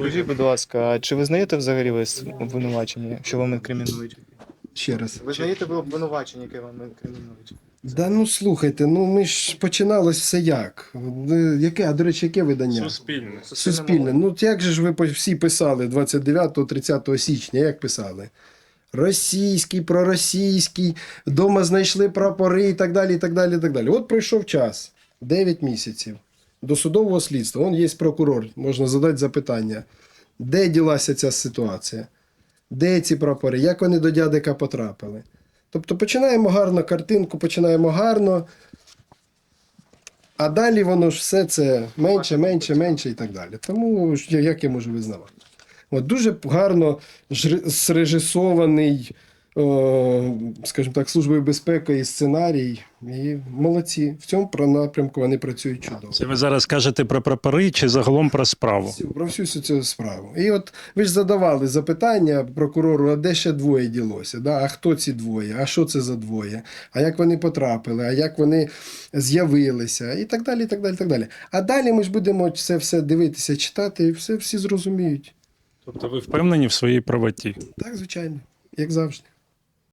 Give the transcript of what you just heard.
Скажіть, будь ласка, а чи визнаєте взагалі ви обвинувачення, що вам інкримінують? Ще раз. Визнаєте ви обвинувачення, яке вам інкримінують? Да ну слухайте, ну ми ж починалось все як? Яке, а до речі, яке видання? Суспільне. Суспільне. Ну як же ж ви по- всі писали 29-30 січня, як писали? Російський, проросійський, вдома знайшли прапори і так далі. і так далі, і так далі. От пройшов час 9 місяців до судового слідства. Он є прокурор, можна задати запитання. Де ділася ця ситуація? Де ці прапори? Як вони до дядика потрапили? Тобто починаємо гарно картинку, починаємо гарно. А далі воно ж все це менше, менше, менше і так далі. Тому як я можу визнавати? От дуже гарно зрежисований, о, скажімо так, службою безпеки і сценарій. І молодці. В цьому про- напрямку вони працюють чудово. Це ви зараз кажете про прапори чи загалом про справу? Всю- Про всю цю- цю справу. І от ви ж задавали запитання прокурору, а де ще двоє ділося? Да? А хто ці двоє? А що це за двоє? А як вони потрапили? А як вони з'явилися? І так далі, і так далі, і так далі. А далі ми ж будемо це все дивитися, читати, і все всі зрозуміють. Тобто ви впевнені в своїй правоті? Так, звичайно, як завжди.